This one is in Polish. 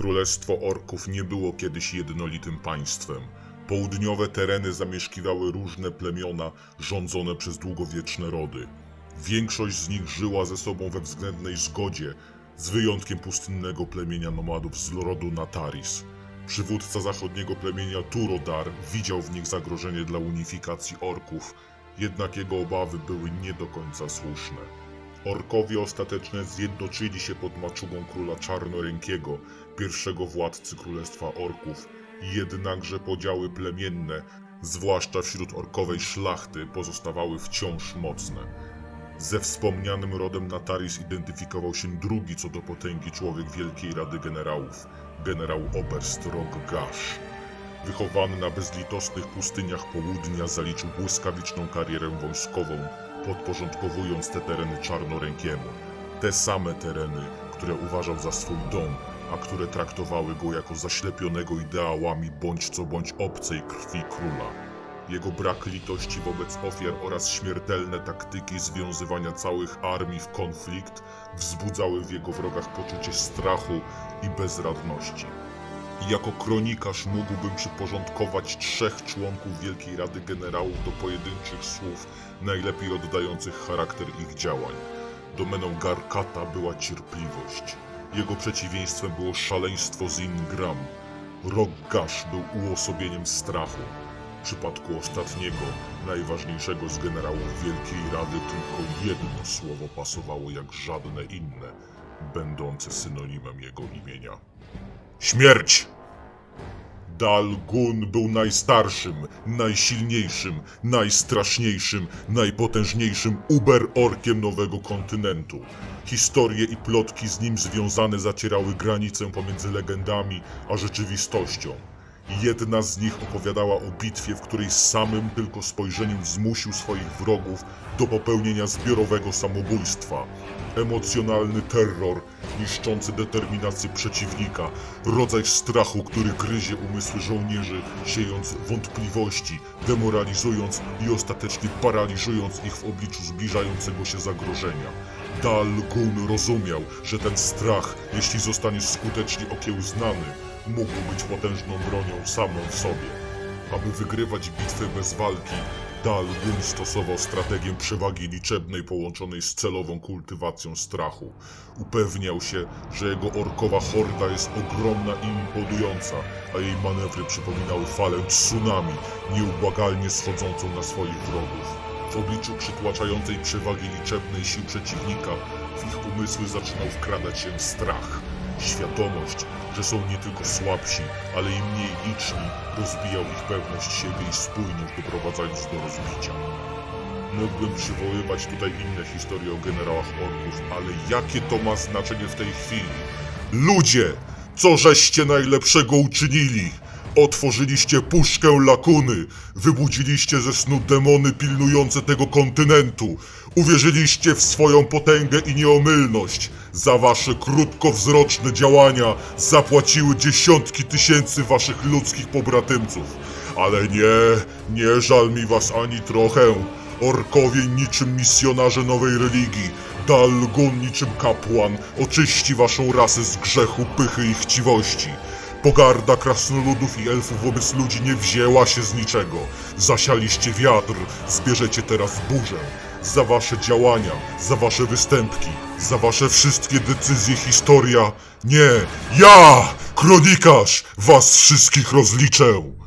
Królestwo Orków nie było kiedyś jednolitym państwem. Południowe tereny zamieszkiwały różne plemiona rządzone przez długowieczne rody. Większość z nich żyła ze sobą we względnej zgodzie, z wyjątkiem pustynnego plemienia nomadów z rodu Nataris. Przywódca zachodniego plemienia Turodar widział w nich zagrożenie dla unifikacji orków, jednak jego obawy były nie do końca słuszne. Orkowie ostatecznie zjednoczyli się pod maczugą króla Czarnorękiego, pierwszego władcy Królestwa Orków, jednakże podziały plemienne, zwłaszcza wśród orkowej szlachty, pozostawały wciąż mocne. Ze wspomnianym rodem Nataris identyfikował się drugi co do potęgi człowiek Wielkiej Rady Generałów, generał Oberst Roggash. Wychowany na bezlitosnych pustyniach południa, zaliczył błyskawiczną karierę wojskową, podporządkowując te tereny czarnorękiemu. Te same tereny, które uważał za swój dom, a które traktowały go jako zaślepionego ideałami bądź co bądź obcej krwi króla. Jego brak litości wobec ofiar oraz śmiertelne taktyki związywania całych armii w konflikt wzbudzały w jego wrogach poczucie strachu i bezradności. Jako kronikarz mógłbym przyporządkować trzech członków Wielkiej Rady Generałów do pojedynczych słów, najlepiej oddających charakter ich działań. Domeną Garkata była cierpliwość. Jego przeciwieństwem było szaleństwo z Ingram. Roggash był uosobieniem strachu. W przypadku ostatniego, najważniejszego z generałów Wielkiej Rady, tylko jedno słowo pasowało jak żadne inne, będące synonimem jego imienia. Śmierć! Dal-Gun był najstarszym, najsilniejszym, najstraszniejszym, najpotężniejszym uber-orkiem nowego kontynentu. Historie i plotki z nim związane zacierały granicę pomiędzy legendami a rzeczywistością. Jedna z nich opowiadała o bitwie, w której samym tylko spojrzeniem zmusił swoich wrogów do popełnienia zbiorowego samobójstwa. Emocjonalny terror, niszczący determinację przeciwnika, rodzaj strachu, który gryzie umysły żołnierzy, siejąc wątpliwości, demoralizując i ostatecznie paraliżując ich w obliczu zbliżającego się zagrożenia. Dal Gun rozumiał, że ten strach, jeśli zostanie skutecznie okiełznany, mógł być potężną bronią samą w sobie. Aby wygrywać bitwę bez walki, Dal Gun stosował strategię przewagi liczebnej połączonej z celową kultywacją strachu. Upewniał się, że jego orkowa horda jest ogromna i imponująca, a jej manewry przypominały falę tsunami, nieubłagalnie schodzącą na swoich wrogów. W obliczu przytłaczającej przewagi liczebnej sił przeciwnika, w ich umysły zaczynał wkradać się strach. Świadomość, że są nie tylko słabsi, ale i mniej liczni, rozbijał ich pewność siebie i spójność, doprowadzając do rozbicia. Mógłbym przywoływać tutaj inne historie o generałach orków, ale jakie to ma znaczenie w tej chwili? Ludzie! Co żeście najlepszego uczynili? Otworzyliście puszkę lakuny, wybudziliście ze snu demony pilnujące tego kontynentu, uwierzyliście w swoją potęgę i nieomylność. Za wasze krótkowzroczne działania zapłaciły dziesiątki tysięcy waszych ludzkich pobratymców. Ale nie, nie żal mi was ani trochę. Orkowie niczym misjonarze nowej religii, Dalgun niczym kapłan oczyści waszą rasę z grzechu, pychy i chciwości. Pogarda krasnoludów i elfów wobec ludzi nie wzięła się z niczego. Zasialiście wiatr, zbierzecie teraz burzę. Za wasze działania, za wasze występki, za wasze wszystkie decyzje historia. Nie, ja, kronikarz, was wszystkich rozliczę.